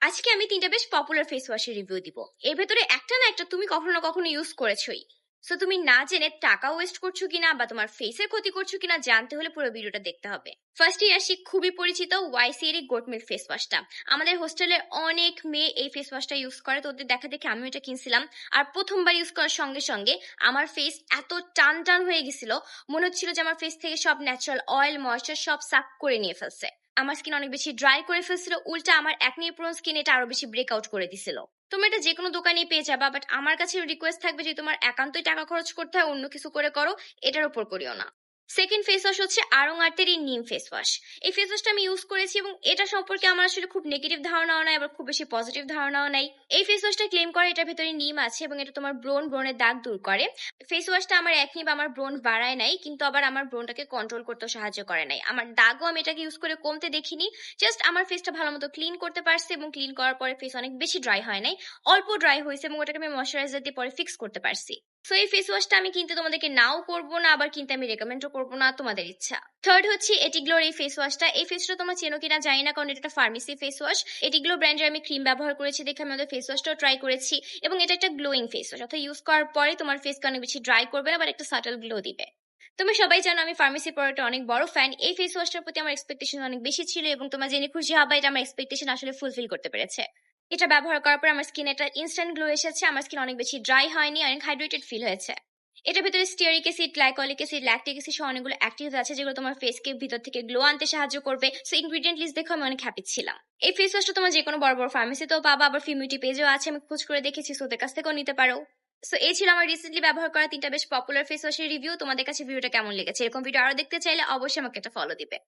আজকে আমি তিনটা বেশ পপুলার ফেস ওয়াশের রিভিউ দিব। এর ভেতরে একটা না একটা তুমি কখনো না কখনো ইউজ করেছোই। সো তুমি না জেনে টাকা ওয়েস্ট করছ কিনা বা তোমার ফেসের ক্ষতি করছ কিনা জানতে হলে পুরো ভিডিওটা দেখতে হবে। ফার্স্টে আসি খুবই পরিচিত ওয়াইসি এর গোট মিল্ক ফেস ওয়াশটা আমাদের হোস্টেলের অনেক মেয়ে এই ফেস ওয়াশটা ইউজ করে। তো ওদের দেখা দেখে আমি এটা কিনছিলাম। আর প্রথমবার ইউজ করার সঙ্গে সঙ্গে আমার ফেস এত টান টান হয়ে গেছিল। মনে হচ্ছিল যে আমার ফেস থেকে সব ন্যাচারাল অয়েল ময়েশ্চার সব সাক করে নিয়ে ফেলছে। আমার স্কিন অনেক বেশি ড্রাই করে ফেলছিল, উল্টা আমার একনি প্রোন স্কিন এটা আরও বেশি ব্রেকআউট করে দিছিল। তুমি এটা যে কোনো দোকানেই পেয়ে যাবা বাট আমার কাছে রিকোয়েস্ট থাকবে যে তোমার একান্তই টাকা খরচ করতে হয়, অন্য কিছু করে করো, এটার উপর করিও না। সেকেন্ড ফেস ওয়াশ হচ্ছে আরং আর্টের এই নিম ফেস ওয়াশ এই ফেস ওয়াশটা আমি ইউজ করেছি এবং এটা সম্পর্কে আমার আসলে খুব নেগেটিভ ধারণাও নাই, আবার খুব বেশি পজিটিভ ধারণাও নাই। এই ফেস ওয়াশটা ক্লেম করে এটার ভেতরে নিম আছে এবং এটা তোমার ব্রোন ব্রনের দাগ দূর করে। ফেস ওয়াশটা আমার একনি বা আমার ব্রোন বাড়ায় নাই, কিন্তু আবার আমার ব্রোনটাকে কন্ট্রোল করতে সাহায্য করে নাই। আমার দাগও আমি এটাকে ইউজ করে কমতে দেখিনি জাস্ট আমার ফেসটা ভালো মতো ক্লিন করতে পারছে এবং ক্লিন করার পরে ফেস অনেক বেশি ড্রাই হয় নাই, অল্প ড্রাই হয়েছে এবং ওটাকে আমি ময়শ্চারাইজার দিয়ে পরে ফিক্স করতে পারছি। সো এই ফেস ওয়াশটা আমি কিনতে তোমাদেরকে নাও করব না, আবার কিনতে আমি রেকমেন্ডও করব না, তোমাদের ইচ্ছা। থার্ড হচ্ছে এটিগ্লোর এই ফেস ওয়াশটা এই ফেসটা তোমরা চেনো কিনা জানি না, কারণ এটা একটা ফার্মেসি ফেস ওয়াশ এটিগ্লো ব্র্যান্ডের আমি ক্রিম ব্যবহার করেছি দেখে আমি ওদের ফেস ওয়াশটাও ট্রাই করেছি। এবং এটা একটা গ্লোয়িং ফেস ওয়াশ অর্থাৎ ইউজ করার পরে তোমার ফেসকে অনেক বেশি ড্রাই করবে না বাট একটা সাটল গ্লো দিবে। তুমি সবাই জানো আমি ফার্মেসি প্রোডাক্টের অনেক বড় ফ্যান এই ফেস ওয়াশটার প্রতি আমার এক্সপেকটেশন অনেক বেশি ছিল এবং তোমরা জেনে খুশি হবে, এটা আমার এক্সপেকটেশন আসলে ফুলফিল করতে পেরেছে। এটা ব্যবহার করার পর আমার স্কিনে একটা ইনস্ট্যান্ট গ্লো এসেছে, আমার স্কিন অনেক বেশি ড্রাই হয়নি, অনেক হাইড্রেটেড ফিল হয়েছে। এটার ভিতরে stearic acid glycolic acid lactic acid সহ অনেকগুলো অ্যাক্টিভ আছে যেগুলো তোমার ফেসকে ভিতর থেকে গ্লো আনতে সাহায্য করবে। সো ইনগ্রিডিয়েন্ট লিস্ট দেখে আমি অনেক হ্যাপি ছিলাম। এই ফেস ওয়াশটা তোমার যে কোনো বড় বড় ফার্মেসিতেও পাবা, আবার ফিমিউটি পেজেও আছে, আমি খোঁজ করে দেখেছি সো ওদের কাছ থেকেও নিতে পারো। সো এই ছিল আমার রিসেন্টলি ব্যবহার করা তিনটা বেশ পপুলার ফেস ওয়াশের রিভিউ তোমাদের কাছে ভিডিওটা কেমন লেগেছে, এরকম ভিডিও আরও দেখতে চাইলে অবশ্যই আমাকে একটা ফলো দিবে।